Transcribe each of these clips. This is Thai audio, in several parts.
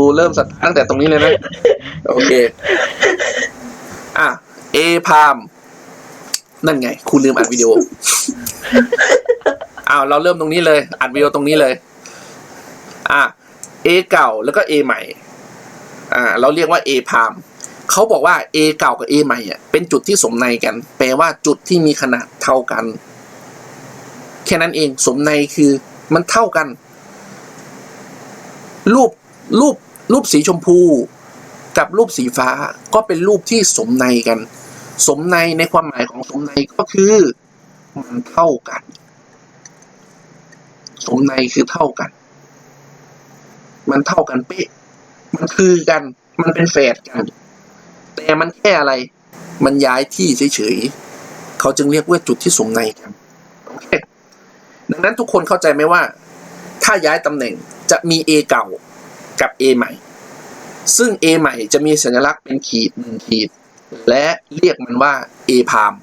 ูเริ่มตั้งแต่ตรงนี้เลยนะ โอเค อะ A พาม นั่นไงครูลืมอัดวิดีโอ อ้าว เราเริ่มตรงนี้เลย อัดวิดีโอตรงนี้เลย อะ A เก่าแล้วก็ A ใหม่ อ่า เราเรียกว่า A พามเขาบอกว่า A เก่ากับ A ใหม่อะเป็นจุดที่สมในกัน แปลว่าจุดที่มีขนาดเท่ากัน แค่นั้นเองสมในคือมันเท่ากัน รูปรูป รูปสีชมพูกับรูปสีฟ้าก็เป็นรูปที่สมในกัน สมในในความหมายของสมในก็คือมันเท่ากัน สมในคือเท่ากัน มันเท่ากันเป๊ะ มันคือกัน มันเป็นแฝดกัน แต่มันแค่อะไร มันย้ายที่เฉยๆเขาจึงเรียกว่าจุดที่สมในกันโอเคดังนั้นทุกคนเข้าใจไหมว่า ถ้าย้ายตำแหน่งจะมี A เก่า กับ A ใหม่ ซึ่ง A ใหม่จะมีสัญลักษณ์เป็นขีดหนึ่งขีด และเรียกมันว่า A พาม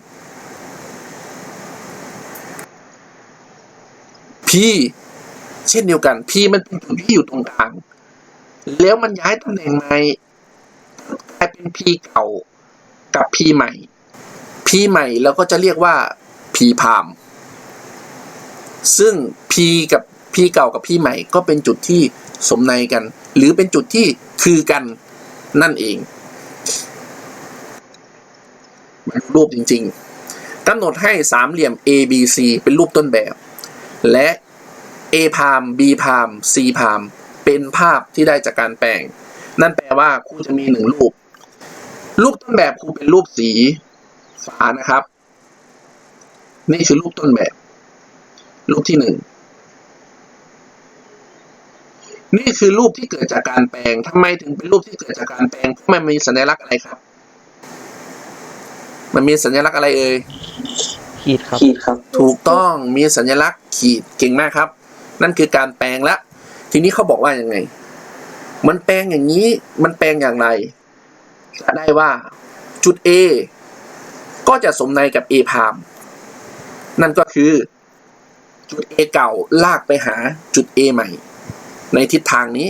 P เช่นเดียวกัน P มันเป็นจุดที่อยู่ตรงกลาง แล้วมันย้ายตำแหน่งใหม่กลายเป็น P เก่ากับ P ใหม่ P ใหม่เราก็จะเรียกว่า P พาม ซึ่ง P กับ P เก่ากับ P ใหม่ก็เป็นจุดที่สมในกัน หรือเป็นจุดที่คือกันนั่นเองมาดูรูปจริง ๆกำหนดให้สามเหลี่ยม A B C เป็นรูปต้นแบบ และ A พาม B พาม C พามเป็นภาพที่ได้จากการแปลง นั่นแปลว่าครูจะมีหนึ่งรูป รูปต้นแบบครูเป็นรูปสีฟ้านะครับ นี่คือรูปต้นแบบ รูปที่หนึ่ง นี่คือรูปที่เกิดจากการแปลงทำไมถึงเป็นรูปที่เกิดจากการแปลงเพราะมันมีสัญลักษณ์อะไรครับ มันมีสัญลักษณ์อะไรเอ่ยขีดครับขีดครับ ถูกต้องมีสัญลักษณ์ขีดเก่งมากครับ นั่นคือการแปลงละทีนี้เขาบอกว่ายังไง มันแปลงอย่างนี้ มันแปลงอย่างไรจะได้ว่าจุด A ก็จะสมในกับ A พามนั่นก็คือ จุด A เก่าลากไปหาจุด A ใหม่ ในทิศทางนี้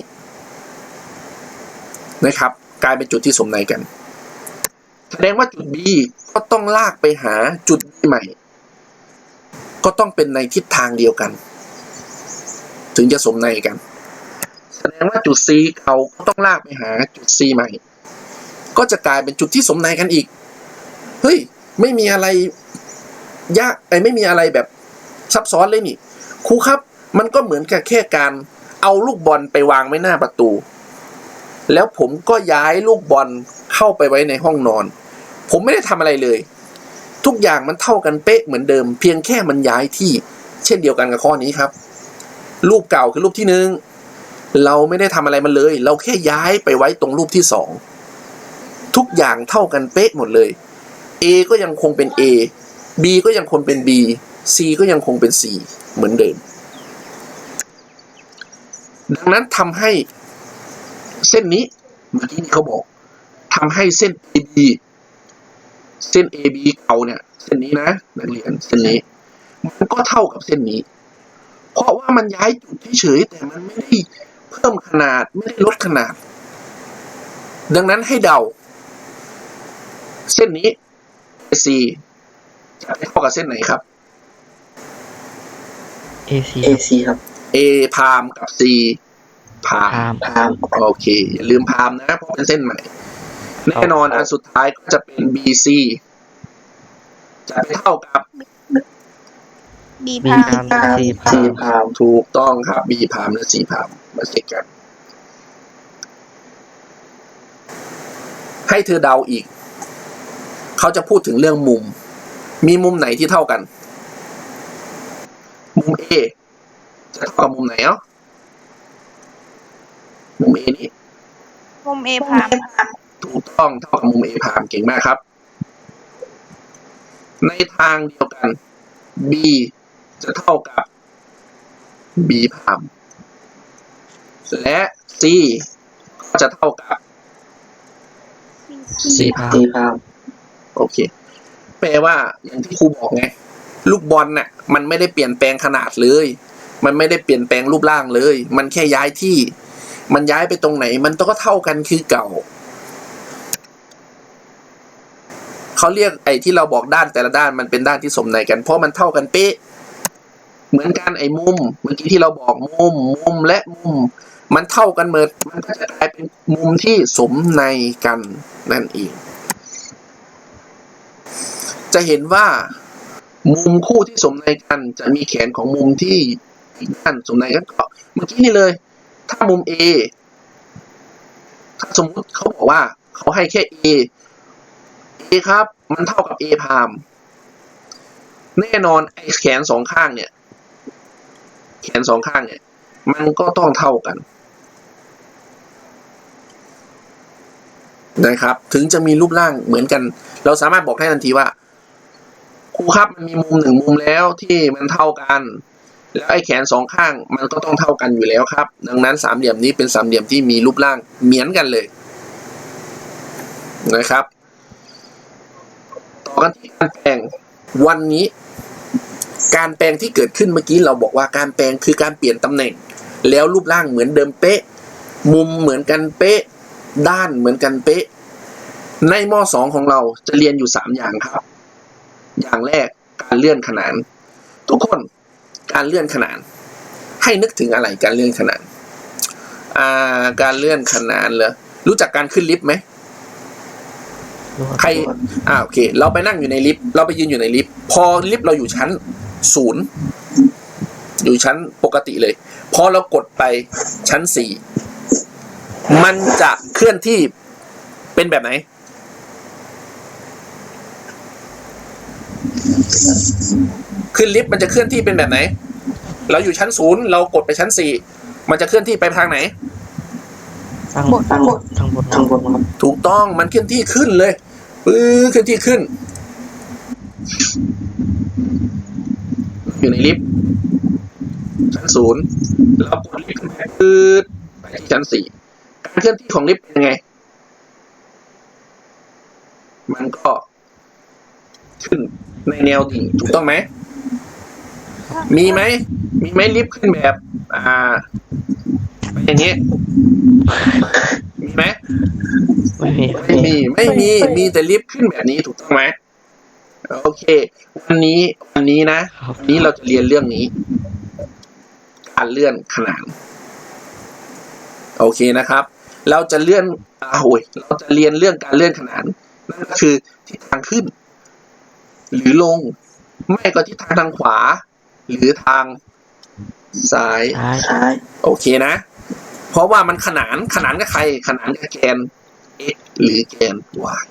นะครับ กลายเป็นจุดที่สมในกัน แสดงว่าจุด B ก็ต้องลากไปหาจุดใหม่ ก็ต้องเป็นในทิศทางเดียวกัน ถึงจะสมในกัน แสดงว่าจุด C เขาก็ต้องลากไปหาจุด C ใหม่ ก็จะกลายเป็นจุดที่สมในกันอีก เฮ้ย ไม่มีอะไรยากไอ้ไม่มีอะไรแบบซับซ้อนเลยนี่ครูครับ มันก็เหมือนกับแค่การ เอาลูกบอลไปวางไว้หน้าประตู แล้วผมก็ย้ายลูกบอลเข้าไปไว้ในห้องนอน ผมไม่ได้ทำอะไรเลย ทุกอย่างมันเท่ากันเป๊ะเหมือนเดิม เพียงแค่มันย้ายที่ เช่นเดียวกันกับข้อนี้ครับ รูปเก่าคือรูปที่หนึ่งเราไม่ได้ทำอะไรมันเลย เราแค่ย้ายไปไว้ตรงรูปที่สองทุกอย่างเท่ากันเป๊ะหมดเลย A ก็ยังคงเป็น A B ก็ยังคงเป็น B C ก็ยังคงเป็น C เหมือนเดิม ดังนั้นทำให้เส้นนี้เมื่อกี้นี้เขาบอกทำให้เส้น AB เส้น AB เก่าเนี่ย เส้นนี้นะนักเรียนเส้นนี้ มันก็เท่ากับเส้นนี้ เพราะว่ามันย้ายจุดเฉยๆแต่มันไม่ได้เพิ่มขนาดไม่ได้ลดขนาด ดังนั้นให้เดา เส้นนี้ AC จะเท่ากับเส้นไหนครับ AC เอซีครับ A พามกับ C พามพามพามโอเค อย่าลืมพามนะเพราะเป็นเส้นใหม่ แน่นอนอันสุดท้ายก็จะเป็น BC จะไปเท่ากับ บีบีพามพาม C พาซีมพามถูกต้องครับ B พามและ C พามมาเช็คกัน ให้เธอเดาอีก เขาจะพูดถึงเรื่องมุม มีมุมไหนที่เท่ากัน มุม A จะเท่ากับมุมไหนเอ้ามุม A นี่มุมเอพามถูกต้องเท่ากับมุม A พามเก่งมากครับ ในทางเดียวกัน B จะเท่ากับ B พามและ C ก็จะเท่ากับ C พามซีพามโอเค แปลว่าอย่างที่ครูบอกไง ลูกบอลน่ะ มันไม่ได้เปลี่ยนแปลงขนาดเลย มันไม่ได้เปลี่ยนแปลงรูปร่างเลย มันแค่ย้ายที่ มันย้ายไปตรงไหน มันก็เท่ากันคือเก่าเขาเรียกไอ้ที่เราบอกด้านแต่ละด้านมันเป็นด้านที่สมในกัน เพราะมันเท่ากันเป๊ะเหมือนกันไอ้มุมเมื่อกี้ที่เราบอกมุมมุมและมุม มันเท่ากันเมิดมันก็จะกลายเป็นมุมที่สมในกันนั่นเองจะเห็นว่ามุมคู่ที่สมในกันจะมีแขนของมุมที่ อีกด้านสมในกันก็เมื่อกี้นี่เลย ถ้ามุม A ถ้าสมมุติเขาบอกว่าเขาให้แค่ A A ครับ มันเท่ากับ A พามแน่นอนไอ้แขนสองข้างเนี่ย แขนสองข้างเนี่ย มันก็ต้องเท่ากันนะครับ ถึงจะมีรูปร่างเหมือนกัน เราสามารถบอกได้ทันทีว่าครูครับมันมีมุมหนึ่งมุมแล้วที่มันเท่ากัน แล้วไอ้แขนสองข้างมันก็ต้องเท่ากันอยู่แล้วครับ ดังนั้นสามเหลี่ยมนี้เป็นสามเหลี่ยมที่มีรูปร่างเหมือนกันเลยนะครับ ต่อกันที่การแปลงวันนี้ การแปลงที่เกิดขึ้นเมื่อกี้เราบอกว่าการแปลงคือการเปลี่ยนตำแหน่ง แล้วรูปร่างเหมือนเดิมเป๊ะ มุมเหมือนกันเป๊ะ ด้านเหมือนกันเป๊ะ ในมสองของเราจะเรียนอยู่สามอย่างครับ อย่างแรกการเลื่อนขนาน ทุกคน การเลื่อนขนาน ให้นึกถึงอะไรการเลื่อนขนานอ่าการเลื่อนขนานเหรอรู้จักการขึ้นลิฟต์ไหมใครอ่าโอเค เราไปนั่งอยู่ในลิฟต์เราไปยืนอยู่ในลิฟต์พอลิฟต์เราอยู่ชั้นศูนย์อยู่ชั้นปกติเลย พอเรากดไปชั้นสี่มันจะเคลื่อนที่เป็นแบบไหน ขึ้นลิฟต์มันจะเคลื่อนที่เป็นแบบไหน เราอยู่ชั้นศูนย์เรากดไปชั้นสี่มันจะเคลื่อนที่ไปทางไหน ทางบนทางบนทางบนทางบนครับถูกต้องมันเคลื่อนที่ขึ้นเลยปื้อเคลื่อนที่ขึ้น อยู่ในลิฟต์ชั้นศูนย์แล้วกดลิฟต์ขึ้นไปปื้ดไปที่ชั้นสี่การเคลื่อนที่ของลิฟต์เป็นยังไง มันก็ขึ้นในแนวดิ่งถูกต้องไหม มีไหม มีไหมลิฟต์ขึ้นแบบ อ่าไปอย่างนี้มีไหมไม่มีไม่มี ไม่มี มีแต่ลิฟต์ขึ้นแบบนี้ถูกต้องไหมโอเค วันนี้วันนี้นะครับวันนี้เราจะเรียนเรื่องนี้ การเลื่อนขนานโอเคนะครับ เราจะเลื่อนอ่าโอ้ยเราจะเรียนเรื่องการเลื่อนขนานนั่นก็คือทิศทางขึ้น หรือลง ไม่ก็ทิศทางทางขวา หรือทาง ซ้ายซ้ายซ้ายโอเคนะ เพราะว่ามันขนานขนานกับใคร ขนานกับแกน x หรือแกน y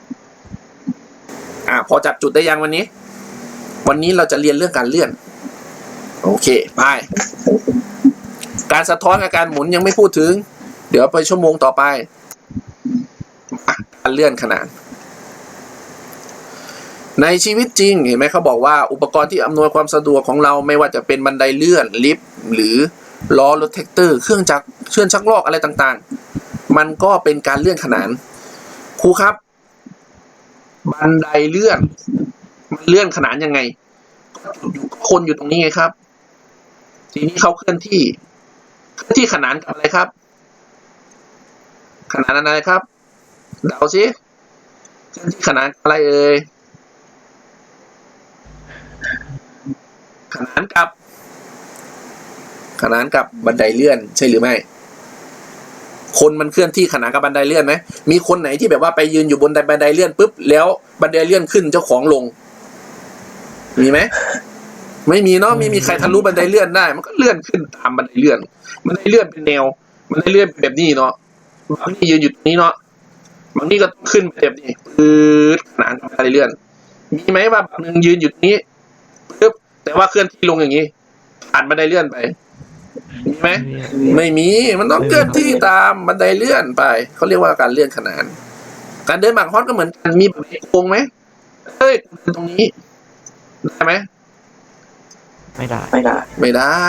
อ่าพอจับจุดได้ยังวันนี้ วันนี้เราจะเรียนเรื่องการเลื่อน โอเคไปการสะท้อนกับการหมุนยังไม่พูดถึง เดี๋ยวไปชั่วโมงต่อไปมาการเลื่อนขนานในชีวิตจริงเห็นไหมเขาบอกว่าอุปกรณ์ที่อำนวยความสะดวกของเราไม่ว่าจะเป็นบันไดเลื่อนลิฟต์ หรือล้อรถแท็กเตอร์เครื่องจักรเครื่องชักลอกอะไรต่างๆ มันก็เป็นการเลื่อนขนานครูครับ บันไดเลื่อน มันเลื่อนขนานยังไงคนอยู่ตรงนี้ไงครับ ทีนี้เขาเคลื่อนที่เคลื่อนที่ขนานกับอะไรครับ ขนานอะไรครับเดาสิเคลื่อนที่ขนานกับอะไรเอ่ยขนานกับ ขนานกับบันไดเลื่อน ใช่หรือไม่ คนมันเคลื่อนที่ขนานกับบันไดเลื่อนไหมมีคนไหนที่แบบว่าไปยืนอยู่บนบันไดเลื่อนปุ๊บแล้วบันไดเลื่อนขึ้นเจ้าของลง มีไหมไม่มีเนาะไม่มีใครทะลุบันไดเลื่อนได้ มันก็เลื่อนขึ้นตามบันไดเลื่อนบันไดเลื่อนเป็นแนวบันไดเลื่อนเป็นแบบนี้เนาะบางนี่ยืนอยู่ตรงนี้เนาะบางนี่ก็ขึ้นแบบนี้ปื๊ดขนานกับบันไดเลื่อน มีไหมว่าบางหนึ่งยืนอยู่ตรงนี้ปุ๊บแต่ว่าเคลื่อนที่ลงอย่างนี้ผ่านบันไดเลื่อนไป มีไหมไม่มีมันต้องเคลื่อนที่ตามบันไดเลื่อนไปเขาเรียกว่าการเลื่อนขนาน การเดินหมากฮอตก็เหมือนกันมีแบบโค้งไหมเอ้ยเดินตรงนี้ได้ไหมไม่ได้ ไม่ได้ ไม่ได้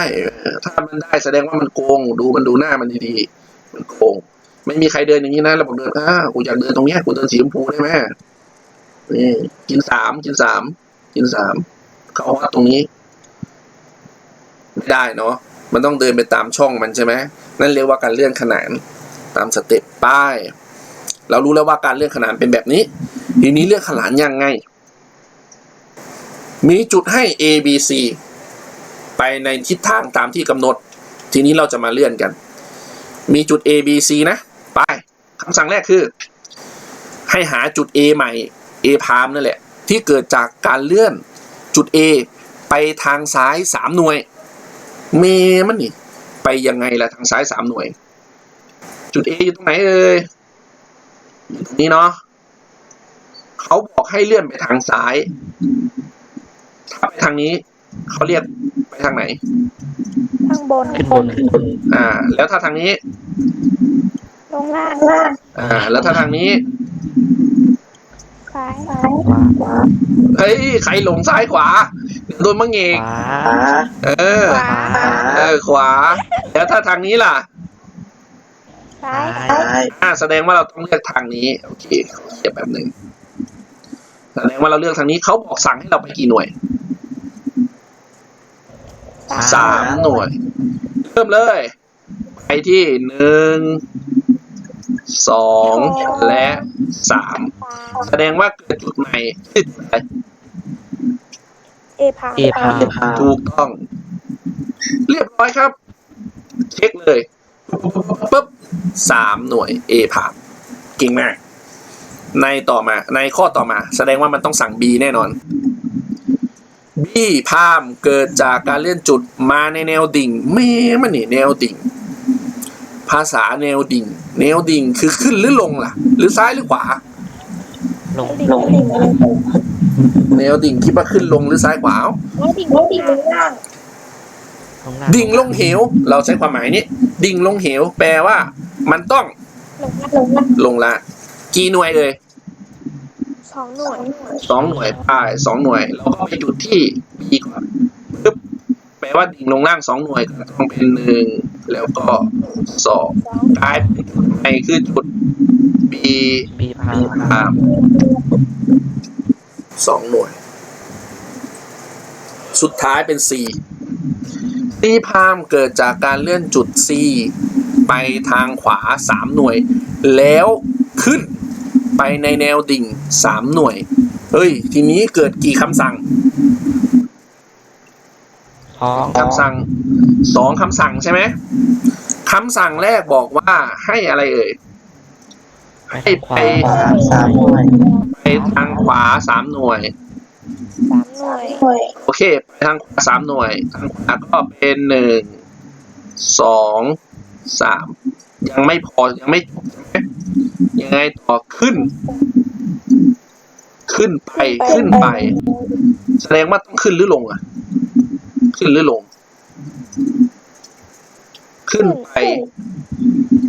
ถ้ามันได้แสดงว่ามันโกง ดูมันดูหน้ามันดีๆมันโกง ไม่มีใครเดินอย่างนี้นะเราบอกเดินอ้ากูอยากเดินตรงเนี้ยกูเดินสีชมพูได้ไหมนี่กินสามกินสามกินสามเขาฮอตตรงนี้ ไม่ได้เนาะ มันต้องเดินไปตามช่องมันใช่ไหมนั่นเรียกว่าการเลื่อนขนานตามสเต็ปป้าย เรารู้แล้วว่าการเลื่อนขนานเป็นแบบนี้ ทีนี้เลื่อนขนานยังไง มีจุดให้ A B C ไปในทิศทางตามที่กำหนด ทีนี้เราจะมาเลื่อนกัน มีจุด A B C นะ ไปคำสั่งแรกคือ ให้หาจุด A ใหม่ A พามนั่นแหละ ที่เกิดจากการเลื่อนจุด A ไปทางซ้ายสามหน่วย เมมันนี่ ไปยังไงล่ะทางซ้ายสามหน่วย จุด A อยู่ตรงไหนเอ่ยอยู่ตรงนี้เนาะเขาบอกให้เลื่อนไปทางซ้าย ถ้าไปทางนี้ เขาเรียกไปทางไหน ข้างบนขึ้นบนอ่า แล้วถ้าทางนี้ ลงล่างอ่า แล้วถ้าทางนี้ ซ้ายขวาเฮ้ยใครหลงซ้ายขวาเดี๋ยวโดนมังเงขกวาเออ ขวาเออขวา แล้วถ้าทางนี้ล่ะซ้ายซ้ายอ่าแสดงว่าเราต้องเลือกทางนี้โอเคขอเขียนแบบหนึ่งแสดงว่าเราเลือกทางนี้เขาบอกสั่งให้เราไปกี่หน่วยสามหน่วย เริ่มเลย ไปที่หนึ่ง สองและสามแสดงว่าเกิดจุดใหม่ที่จุดอะไรเอพามเอพามถูกต้อง เรียบร้อยครับ เช็คเลยปุ๊บสามหน่วย A ผ่านเก่งมาก ในต่อมา ในข้อต่อมา แสดงว่ามันต้องสั่ง B แน่นอน B พามเกิดจากการเลื่อนจุดมาในแนวดิ่งเมมันนี่แนวดิ่งภาษาแนวดิ่ง แนวดิ่งคือขึ้นหรือลงล่ะ หรือซ้ายหรือขวา ลงลงแนวดิ่งคิดว่าขึ้นลงหรือซ้ายขวาแล้วดิ่งลงดิ่งลงล่างดิ่งลงเหว เราใช้ความหมายนี้ ดิ่งลงเหว แปลว่า มันต้องลงล่างลงล่างลงละกี่หน่วยเลยสองหน่วยสองหน่วยป้ายสองหน่วย เราก็ไปจุดที่ B ก่อนปึ๊บ ลว่าดิ่งลงล่างสองหน่วยก็ต้องเป็นหนึ่งแล้วก็สองสองกลายเป็นจุดในคือจุด B บีพามพามสองหน่วย สุดท้ายเป็น C C พามเกิดจากการเลื่อนจุด C ไปทางขวาสามหน่วย แล้วขึ้นไปในแนวดิ่งสามหน่วย เฮ้ย ทีนี้เกิดกี่คำสั่ง สองคำสั่งสองคำสั่งใช่ไหมคำสั่งแรกบอกว่าให้อะไรเอ่ยไปทางขวาไปสามหน่วยไปทางขวาสามหน่วยสามหน่วย โอเค ไปทางขวาสามหน่วย ทางขวาก็เป็นหนึ่งสองสามยังไม่พอยังไม่จบใช่ไหมยังไงต่อขึ้น ขึ้นไปขึ้นไป แสดงว่าต้องขึ้นหรือลงอะ ขึ้นหรือลง ขึ้นไป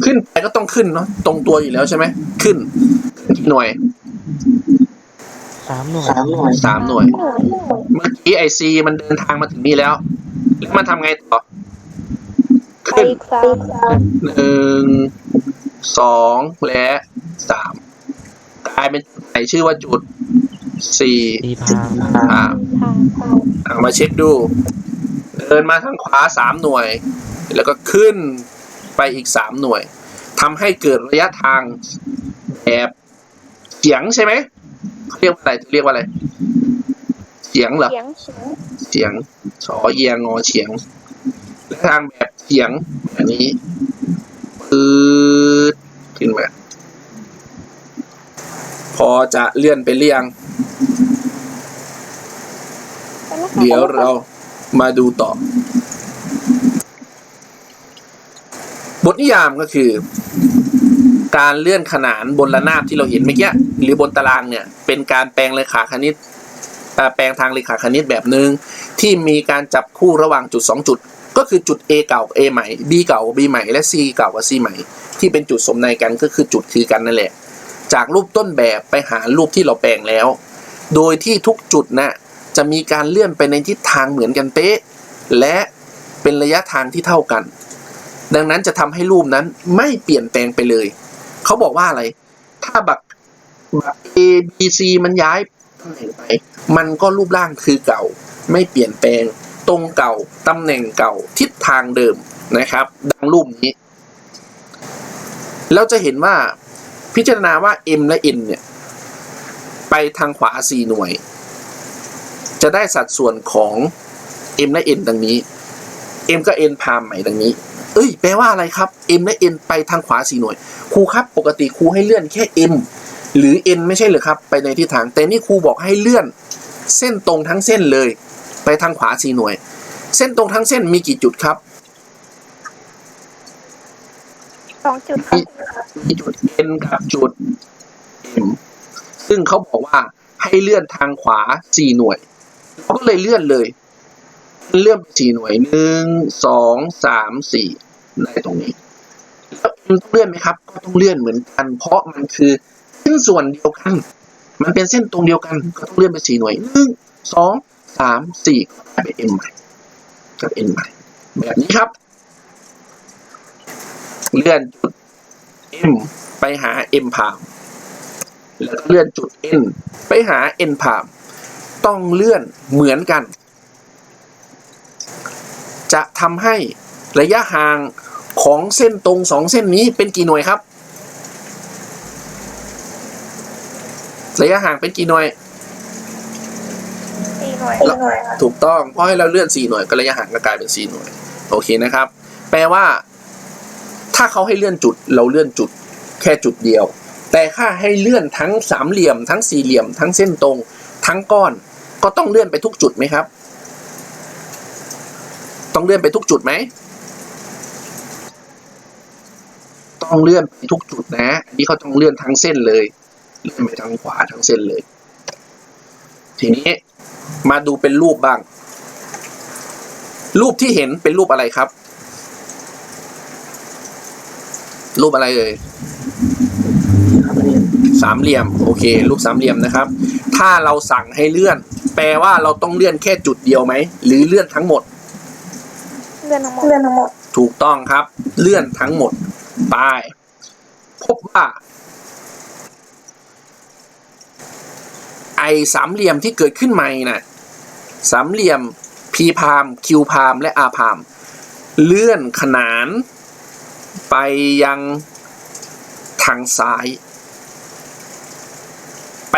ขึ้นไปก็ต้องขึ้นเนาะตรงตัวอยู่แล้วใช่ไหมขึ้นขึ้นกี่หน่วยสามหน่วยสามหน่วย เมื่อกี้ไอซีมันเดินทางมาถึงนี่แล้ว แล้วมันทำไงต่อไปขึ้นอีกสามหนึ่งสองและสามกลายเป็นจุดไหนชื่อว่าจุดสี่บีพามอ่าทางเอามาเช็คดู เดินมาทางขวาสามหน่วย แล้วก็ขึ้นไปอีกสามหน่วยทำให้เกิดระยะทางแบบเฉียงใช่ไหมเขาเรียกว่าอะไรเรียกว่าอะไรเฉียงเหรอเสียงเฉียงชอเอียงงอเฉียงและทางแบบเฉียงแบบนี้ปืดขึ้นมาพอจะเลื่อนไปเรียง เดี๋ยวเรา มาดูต่อ บทนิยามก็คือ การเลื่อนขนานบนระนาบที่เราเห็นเมื่อกี้หรือบนตารางเนี่ย เป็นการแปลงเลขาคณิตเอ่แปลงทางเลขาคณิตแบบหนึ่งที่มีการจับคู่ระหว่างจุด 2 จุด ก็คือจุด A เก่า A ใหม่ B เก่า B ใหม่ และ C เก่ากับ C ใหม่ ที่เป็นจุดสมในกันก็คือจุดคือกันนั่นแหละ จากรูปต้นแบบไปหารูปที่เราแปลงแล้ว โดยที่ทุกจุดน่ะ จะมีการเลื่อนไปในทิศทางเหมือนกันเป๊ะ และเป็นระยะทางที่เท่ากัน ดังนั้นจะทำให้รูปนั้นไม่เปลี่ยนแปลงไปเลย เขาบอกว่าอะไร ถ้าบักบัก A B C มันย้ายไป มันก็รูปร่างคือเก่า ไม่เปลี่ยนแปลง ตรงเก่าตำแหน่งเก่าทิศทางเดิมนะครับ ดังรูปนี้ เราจะเห็นว่าพิจารณาว่า m และ n เนี่ย ไปทางขวา 4 หน่วย จะได้สัดส่วนของ m และ n ดังนี้ m ก็ n พามใหม่ดังนี้ เอ้ย แปลว่าอะไรครับ m และ n ไปทางขวา4หน่วย ครูครับ ปกติครูให้เลื่อนแค่ m หรือ n ไม่ใช่เหรือครับ ไปในทิศทาง แต่นี่ครูบอกให้เลื่อน เส้นตรงทั้งเส้นเลย ไปทางขวา4หน่วย เส้นตรงทั้งเส้นมีกี่จุดครับสองจุดครับมีจุด N กับจุด M ซึ่งเขาบอกว่าให้เลื่อนทางขวา4หน่วยเรา ก็เลยเลื่อนเลย เลื่อนไป4หน่วยหนึ่งสองสามสี่ได้ตรงนี้แล้ว M ต้องเลื่อนไหมครับก็ต้องเลื่อนเหมือนกัน เพราะมันคือเส้นส่วนเดียวกัน มันเป็นเส้นตรงเดียวกันก็ต้องเลื่อนไป4หน่วยหนึ่งสองสามสี่ก็กลายเป็น M ใหม่กับ N ใหม่แบบนี้ครับ เลื่อนจุด M ไปหา M พามแล้วก็เลื่อนจุด N ไปหา N พาม ต้องเลื่อนเหมือนกัน จะทำให้ระยะห่างของเส้นตรงสองเส้นนี้เป็นกี่หน่วยครับ ระยะห่างเป็นกี่หน่วยสี่หน่วยแล้วถูกต้องเพราะให้เราเลื่อน4หน่วยก็ระยะห่างก็กลายเป็น4หน่วย โอเคนะครับ แปลว่า ถ้าเขาให้เลื่อนจุด เราเลื่อนจุด แค่จุดเดียว แต่ถ้าให้เลื่อนทั้งสามเหลี่ยม ทั้งสี่เหลี่ยม ทั้งเส้นตรง ทั้งก้อน ก็ต้องเลื่อนไปทุกจุดไหมครับ ต้องเลื่อนไปทุกจุดไหม ต้องเลื่อนไปทุกจุดนะอันนี้เขาต้องเลื่อนทั้งเส้นเลย เลื่อนไปทางขวาทั้งเส้นเลย ทีนี้มาดูเป็นรูปบ้าง รูปที่เห็นเป็นรูปอะไรครับ รูปอะไรเอ่ย สามเหลี่ยมโอเครูปสามเหลี่ยมนะครับ ถ้าเราสั่งให้เลื่อน แปลว่าเราต้องเลื่อนแค่จุดเดียวไหมหรือเลื่อนทั้งหมด เลื่อนทั้งหมดเลื่อนทั้งหมดถูกต้องครับ เลื่อนทั้งหมดไปพบว่า ไอสามเหลี่ยมที่เกิดขึ้นใหม่น่ะสามเหลี่ยม P พาม Q พามและ R พามเลื่อนขนานไปยังทางซ้าย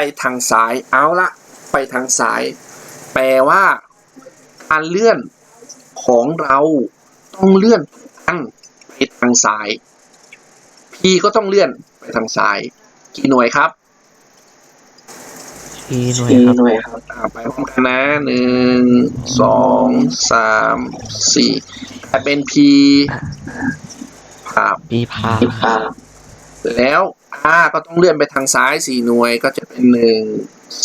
ไปทางซ้ายเอาละไปทางซ้าย แปลว่าการเลื่อนของเราต้องเลื่อนอันไปทางซ้าย P ก็ต้องเลื่อนไปทางซ้าย กี่หน่วยครับสี่หน่วยครับอ่าไปพร้อมกันนะหนึ่งสองสามสี่กลายเป็น P ภาพปีพาแล้ว R ก็ต้องเลื่อนไปทางซ้ายสี่หน่วยก็จะเป็นหนึ่ง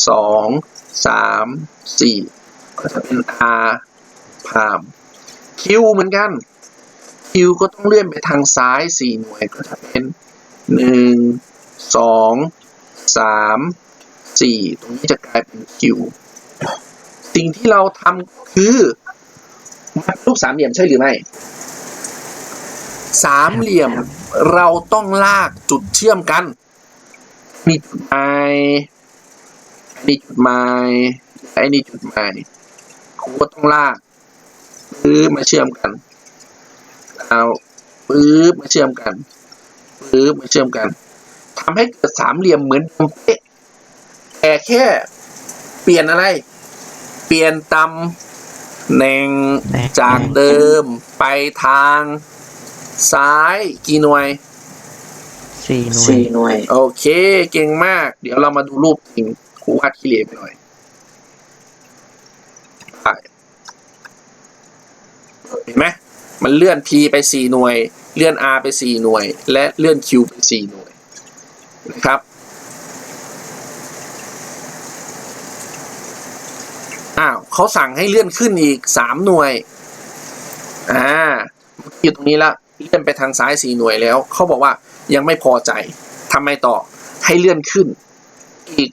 สองสามสี่ก็จะเป็น R พาม Q เหมือนกัน Q ก็ต้องเลื่อนไปทางซ้ายสี่หน่วยก็จะเป็นหนึ่งสองสามสี่ตรงนี้จะกลายเป็น Q สิ่งที่เราทำคือมัดรูปสามเหลี่ยมใช่หรือไม่ สามเหลี่ยม เราต้องลากจุดเชื่อมกันมีจุดหมายนนี้จุดหมายและอันนี้จุดหมายครูก็ต้องลากปื๊บมาเชื่อมกันเอาปื๊บมาเชื่อมกันปื๊บมาเชื่อมกันทำให้เกิดสามเหลี่ยมเหมือนเดิมเป๊ะแต่แค่เปลี่ยนอะไร เปลี่ยนตำแหน่งจากเดิมไปทาง ซ้ายกี่หน่วยสี่หน่วย โอเค เก่งมาก เดี๋ยวเรามาดูรูปจริงครูวาดขี้เหร่ไปหน่อยไปเห็นไหมมันเลื่อน P ไปสี่หน่วย เลื่อน R ไปสี่หน่วย และเลื่อน Q ไปสี่หน่วยนะครับอ้าวเขาสั่งให้เลื่อนขึ้นอีกสามหน่วย อ่าอยู่ตรงนี้ละ เลื่อนไปทางซ้ายสี่หน่วยแล้วเขาบอกว่ายังไม่พอใจทำไมต่อให้เลื่อนขึ้นอีก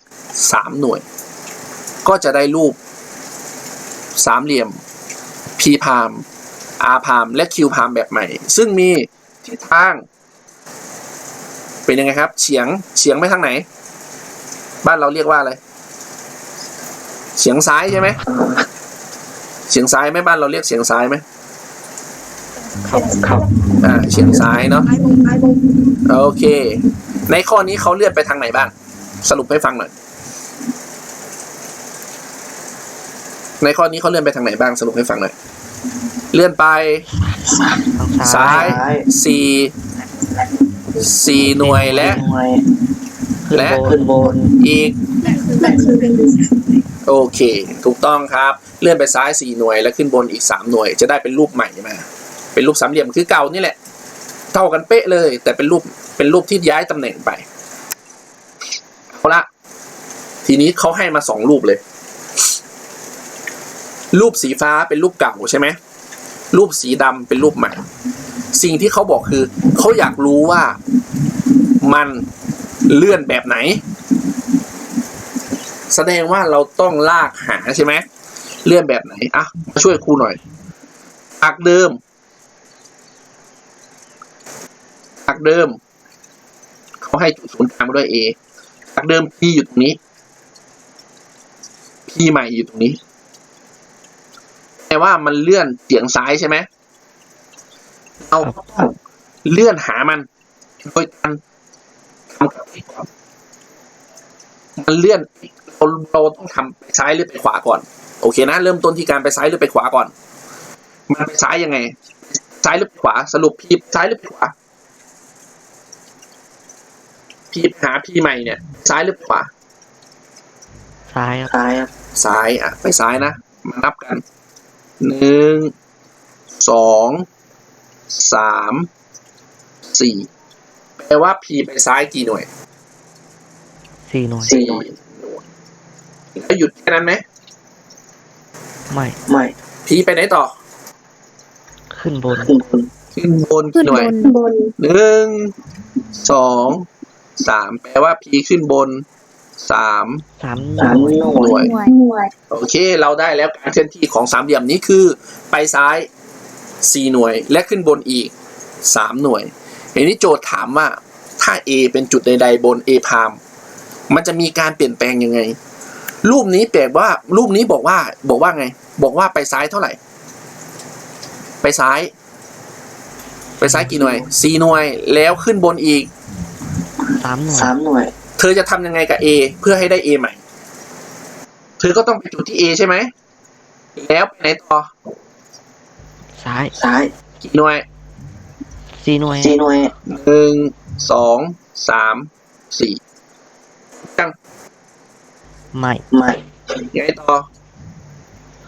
สามหน่วย ก็จะได้รูปสามเหลี่ยม P พาม R พามและ Q พามแบบใหม่ ซึ่งมีทิศทาง เป็นยังไงครับเฉียงเฉียงไปทางไหน บ้านเราเรียกว่าอะไรเฉียงซ้ายใช่ไหมเฉียงซ้ายไหมบ้านเราเรียกเฉียงซ้ายไหมครับครับ อ่าเฉียงซ้ายเนาะโอเค ในข้อนี้เขาเลื่อนไปทางไหนบ้าง สรุปให้ฟังหน่อยในข้อนี้เขาเลื่อนไปทางไหนบ้างสรุปให้ฟังหน่อยเลื่อนไปทางซ้าซ้ายยสี่สี่หน่วยและหน่วยและขึ้นบนอีก โอเค ถูกต้องครับ เลื่อนไปซ้ายสี่หน่วย แล้วขึ้นบนอีกสามหน่วย จะได้เป็นรูปใหม่มา เป็นรูปสามเหลี่ยมคือเก่านี่แหละ เท่ากันเป๊ะเลย แต่เป็นรูปเป็นรูปที่ย้ายตำแหน่งไปเอาละทีนี้เขาให้มาสองรูปเลย รูปสีฟ้าเป็นรูปเก่าใช่ไหมรูปสีดำเป็นรูปใหม่ สิ่งที่เขาบอกคือเขาอยากรู้ว่ามันเลื่อนแบบไหน แสดงว่าเราต้องลากหาใช่ไหมเลื่อนแบบไหนอะช่วยครูหน่อยอักเดิมอัก เดิม เขาให้จุดศูนย์กลางมาด้วย A อักเดิม P อยู่ตรงนี้ P ใหม่อยู่ตรงนี้แปลว่ามันเลื่อนเฉียงซ้ายใช่ไหมเราต้องเลื่อนหามันโดยการทำกับมันเลื่อนเราเราต้องทำไปซ้ายหรือไปขวาก่อน โอเคนะ เริ่มต้นที่การไปซ้ายหรือไปขวาก่อน มันไปซ้ายยังไง ซ้ายหรือขวาสรุปพีซ้ายหรือขวา พีหาพีใหม่เนี่ย ซ้ายหรือขวาซ้ายครับซ้ายครับซ้ายอะไปซ้ายนะมานับกันหนึ่งสองสามสี่แปลว่าพีไปซ้ายกี่หน่วยสี่หน่วยสี่หน่วยแล้วหยุดแค่นั้นไหมไม่ไม่พีไปไหนต่อ ขึ้นบน ขึ้นบนขึ้นบนขึ้กี่นหน่วยบนบนหนึ่งสอง สามแปลว่าพีขึ้นบนสามสามหสามน่วยหน่หน่ววยยหน่วย โอเค เราได้แล้วการเคลื่อนที่ของสามเหลี่ยมนี้คือไปซ้ายสี่หน่วย และขึ้นบนอีกสามหน่วยทีนี้โจทย์ถามว่าถ้า A เป็นจุดใดๆบน A พามมันจะมีการเปลี่ยนแปลงยังไง รูปนี้แปลว่า รูปนี้บอกว่า บอกว่าไง บอกว่าไปซ้ายเท่าไหร่ ไปซ้าย ไปซ้ายกี่หน่วยสี่หน่วย แล้วขึ้นบนอีก สามหน่วยสามหน่วย เธอจะทำยังไงกับ A เพื่อให้ได้ A ใหม่ เธอก็ต้องไปจุดที่ A ใช่ไหม แล้วไปไหนต่อ ซ้าย ซ้าย กี่หน่วย สี่หน่วยสี่หน่วย หนึ่ง สอง สาม สี่ยังไม่ ไม่ยังไงต่อ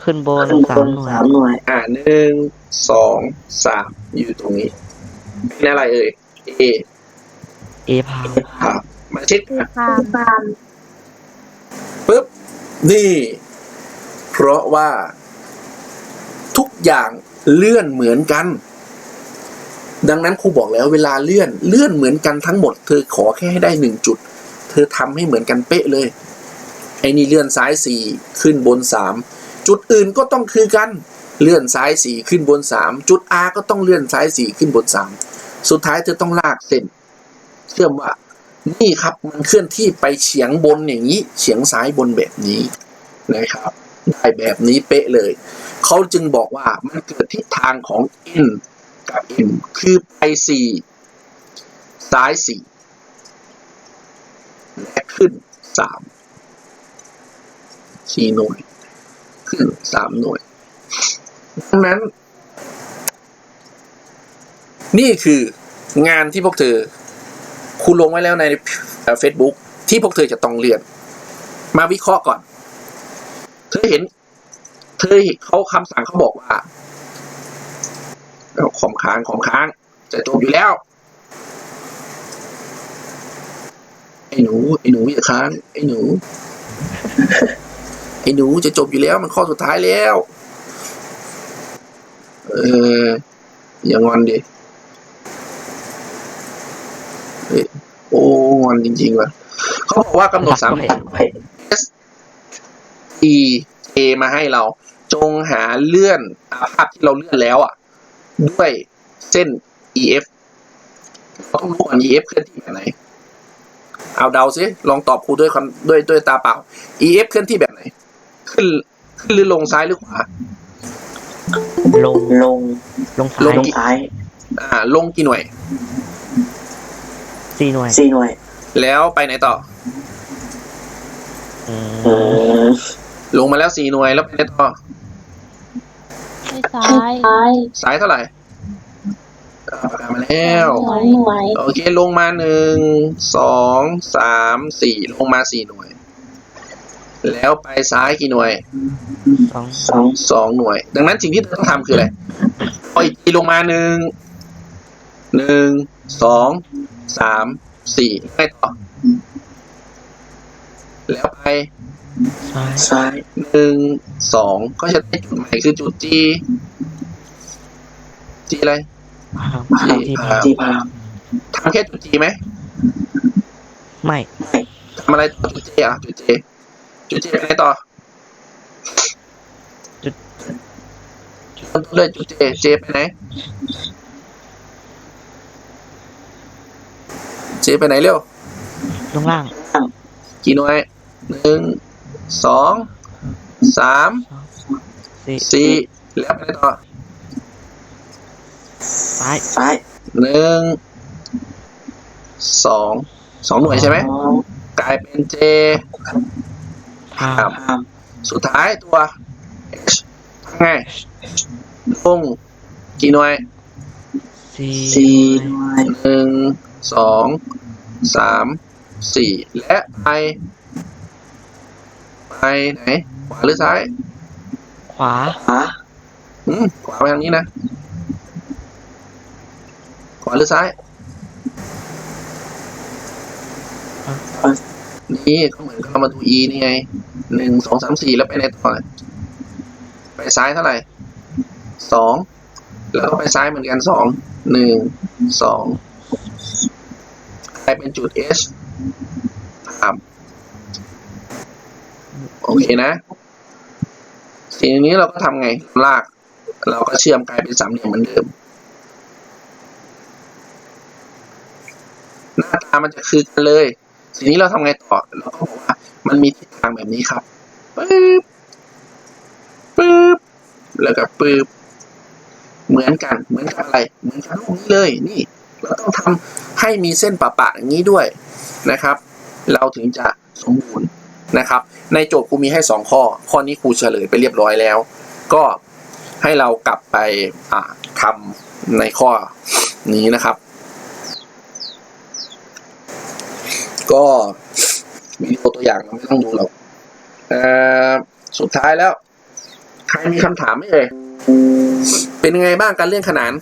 ขึ้นบนขึ้นบสามนหน่วยสามหน่วย อ่าหนึ่ง สอง สาม อยู่ตรงนี้เป็นอะไรเอ่ย A เอพาวครับมาเช็คกันพามพามปุ๊บ นี่ เพราะว่า ทุกอย่างเลื่อนเหมือนกัน ดังนั้นครูบอกแล้วเวลาเลื่อนเลื่อนเหมือนกันทั้งหมด เธอขอแค่ให้ได้หนึ่งจุด เธอทำให้เหมือนกันเป๊ะเลย ไอ้นี่เลื่อนซ้ายสี่ขึ้นบนสามจุดอื่นก็ต้องคือกันเลื่อนซ้ายสี่ขึ้นบนสามจุด R ก็ต้องเลื่อนซ้ายสี่ขึ้นบนสามสุดท้ายเธอต้องลากเส้น เชื่อมว่า นี่ครับมันเคลื่อนที่ไปเฉียงบนอย่างนี้ เฉียงซ้ายบนแบบนี้นะครับ ได้แบบนี้เป๊ะเลย เขาจึงบอกว่ามันเกิดทิศทางของ n กับ m คือไปสี่ซ้ายสี่และขึ้นสามสี่หน่วย ขึ้นสามหน่วยดังนั้น นี่คืองานที่พวกเธอ คุณลงไว้แล้วในเฟซบุ๊กที่พวกเธอจะต้องเรียน มาวิเคราะห์ก่อน เธอเห็น เธอเห็นเขาคำสั่งเขาบอกว่าเอาของค้างของค้าง จะจบอยู่แล้วไอ้หนูไอ้หนูอย่าค้างไอ้หนูไอ้หนูจะจบอยู่แล้วมันข้อสุดท้ายแล้ว เอออย่างอนดิ โอ้ งอนจริงๆว่ะเขาบอกว่ากำหนดสามไม่ไป E A มาให้เรา จงหาเลื่อนอาภาพที่เราเลื่อนแล้วอะ ด้วยเส้น EF เราต้องรู้ก่อน EF เคลื่อนที่แบบไหน เอาเดาซิลองตอบครูด้วยความด้วยด้วยตาเปล่า EF เคลื่อนที่แบบไหน ขึ้นขึ้นหรือลงซ้ายหรือขวา ลงลงลงลซ้างยซ้ายอ่า ลงกี่หน่วย สี่หน่วยสี่หน่วย แล้วไปไหนต่ออือืมมลงมาแล้วสี่หน่วยแล้วไปไหนต่อให้ซ้าย ซ้ายเท่าไหร่อ่าประกาศมาแล้วหน่วยหน่วยโอเค ลงมาหนึ่งสองสามสี่ลงมาสี่หน่วย แล้วไปซ้ายกี่หน่วยสองสองสองหน่วย ดังนั้นสิ่งที่เธอต้องทำคืออะไรเอาอีกทีลงมาหนึ่งหนึ่งสองสาม สี่ไปต่อแล้วไป ซ้ายซ้ายหนึ่งสองก็จะได้จุดใหม่คือจุด G G อะไรพามที่ที่พาพามที่พามทำแค่จุด G ไหมไม่ทำอะไรต่อจุด J อะจุด J จุด J ไปไหนต่อจุดจุดต้นเลยจุด J J ไปไหน J ไปไหนเร็ว ลงล่างกี่หน่วยหนึ่งสองสามสี่สี่แล้วไปไหนต่อซ้ายซ้ายหนึ่งสองสองหน่วยใช่ไหมสองกลายเป็น J พามครับพามสุดท้ายตัว H ทำไงลงกี่หน่วยสี่สี่หน่วยหนึ่ง สองสามสี่และไป ไปไหน ขวาหรือซ้าย ขวาขวาอืมขวาไปทางนี้นะ ขวาหรือซ้ายนี่ก็เหมือนกับเรามาดู e นี่ไงหนึ่งสองสามสี่แล้วไปไหนต่อไปซ้ายเท่าไหร่สองแล้วก็ไปซ้ายเหมือนกันสองหนึ่งสอง กลายเป็นจุด h ครับโอเคนะทีนี้เราก็ทำไง ลาก เราก็เชื่อมกลายเป็นสามเหลี่ยมเหมือนเดิม หน้าตามันจะคือกันเลย ทีนี้เราทำไงต่อ เราก็บอกว่ามันมีทิศทางแบบนี้ครับปึ๊บปึ๊บแล้วก็ปึ๊บเหมือนกัน เหมือนกับอะไร เหมือนกับรูปนี้เลย นี่ เราต้องทำให้มีเส้นปะปะอย่างนี้ด้วยนะครับ เราถึงจะสมบูรณ์นะครับ ในโจทย์ครูมีให้สองข้อ ข้อนี้ครูเฉลยไปเรียบร้อยแล้ว ก็ให้เรากลับไปอ่าทำในข้อนี้นะครับ ก็วิดีโอตัวอย่างเราไม่ต้องดูหรอกสุดท้ายแล้ว ใครมีคำถามไหมเอ่ยเป็นยังไงบ้างการเลื่อนขนาน